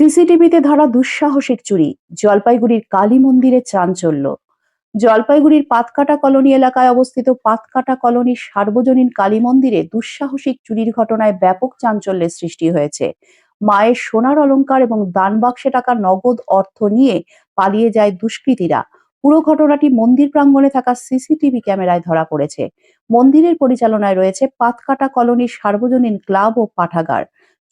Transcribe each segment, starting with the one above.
সিসিটিভিতে ধরা দুঃসাহসিক চুরি, জলপাইগুড়ির কালী মন্দিরে চাঞ্চল্য। জলপাইগুড়ির পাতকাটা কলোনি এলাকায় অবস্থিত পাতকাটা কলোনির সার্বজনীন কালী মন্দিরে দুঃসাহসিক চুরির ঘটনায় ব্যাপক চাঞ্চল্যের সৃষ্টি হয়েছে। মায়ের সোনার অলংকার এবং দান বাক্সে টাকা নগদ অর্থ নিয়ে পালিয়ে যায় দুষ্কৃতীরা। পুরো ঘটনাটি মন্দির প্রাঙ্গণে থাকা সিসিটিভি ক্যামেরায় ধরা পড়েছে। মন্দিরের পরিচালনায় রয়েছে পাতকাটা কলোনির সার্বজনীন ক্লাব ও পাঠাগার।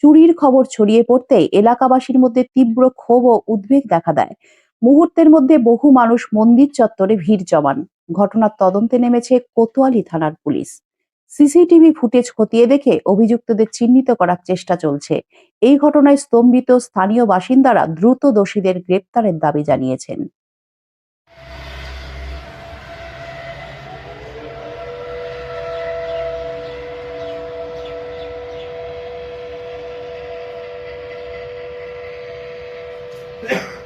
চুরির খবর ছড়িয়ে পড়তে এলাকাবাসীর মধ্যে তীব্র ক্ষোভ ও উদ্বেগ দেখা দেয়। মুহূর্তের মধ্যে বহু মানুষ মন্দির চত্বরে ভিড় জমান। ঘটনার তদন্তে নেমেছে কোতোয়ালি থানার পুলিশ। সিসিটিভি ফুটেজ খতিয়ে দেখে অভিযুক্তদের চিহ্নিত করার চেষ্টা চলছে। এই ঘটনায় স্তম্ভিত স্থানীয় বাসিন্দারা দ্রুত দোষীদের গ্রেপ্তারের দাবি জানিয়েছেন। Yeah.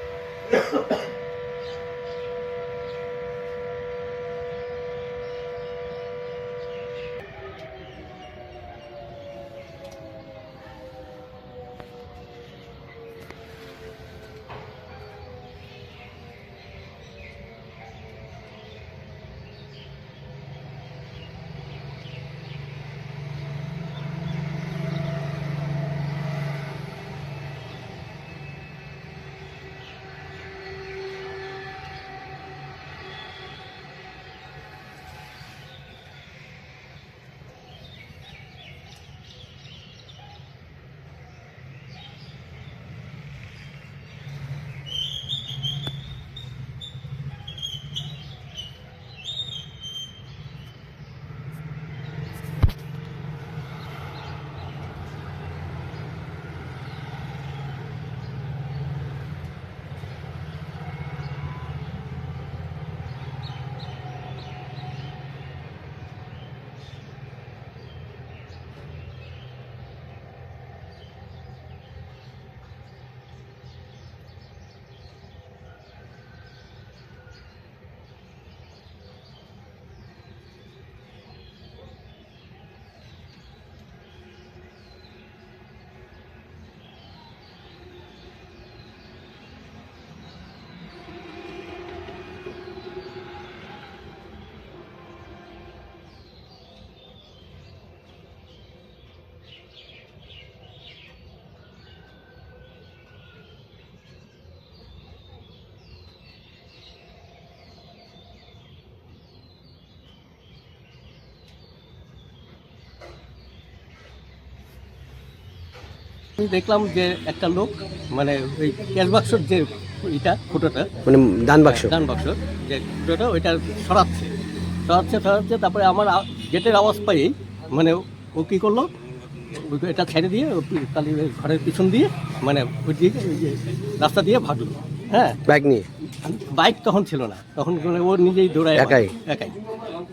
দেখলাম যে একটা লোক মানে ওই ক্যাশ বাক্সর যে এটা ফুটোটা মানে দান বাক্স। ডান বাক্স যে ফুটোটা ওইটা সরাচ্ছে। সরাচ্ছে সরাচ্ছে তারপরে আমার গেটের আওয়াজ পাই মানে ও কী করল এটা ছেড়ে দিয়ে কালী ঘরের পিছন দিয়ে মানে ওই দিকে রাস্তা দিয়ে ভাগলো। হ্যাঁ? বাইক নিয়ে? বাইক তখন ছিল না। তখন মানে ও নিজেই দৌড়ায় একাই? একাই।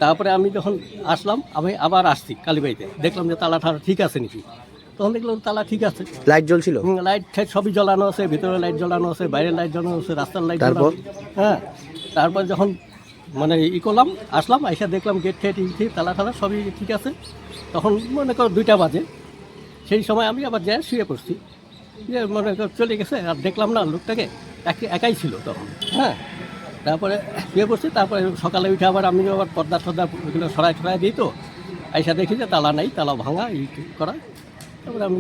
তারপরে আমি যখন আসলাম আমি আবার আসছি কালীবাড়িতে। দেখলাম যে তালা ঠিক আছে নাকি। তখন দেখলাম তালা ঠিক আছে। লাইট জ্বলছিল? লাইট ঠাইট সবই জ্বালানো আছে ভিতরে লাইট জ্বালানো আছে বাইরের লাইট জ্বালানো আছে রাস্তার লাইট তারপর? হ্যাঁ তারপর যখন মানে ই করলাম আসলাম এসে দেখলাম গেট ঠেট ই ঠিক তালা ঠালা সবই ঠিক আছে। তখন মনে করো দুইটা বাজে। সেই সময় আমি আবার যাই শুয়ে পড়ছি। যে মনে করো চলে গেছে আর দেখলাম না লোকটাকে একে- একাই ছিল তখন। হ্যাঁ তারপরে শুয়ে পড়ছি তারপরে সকালে উঠে আবার আমি আবার পর্দা টর্দা ওগুলো সরাই সরাই দিই তো এসে দেখি যে তালা নাই তালা ভাঙা ই করা। তারপরে আমি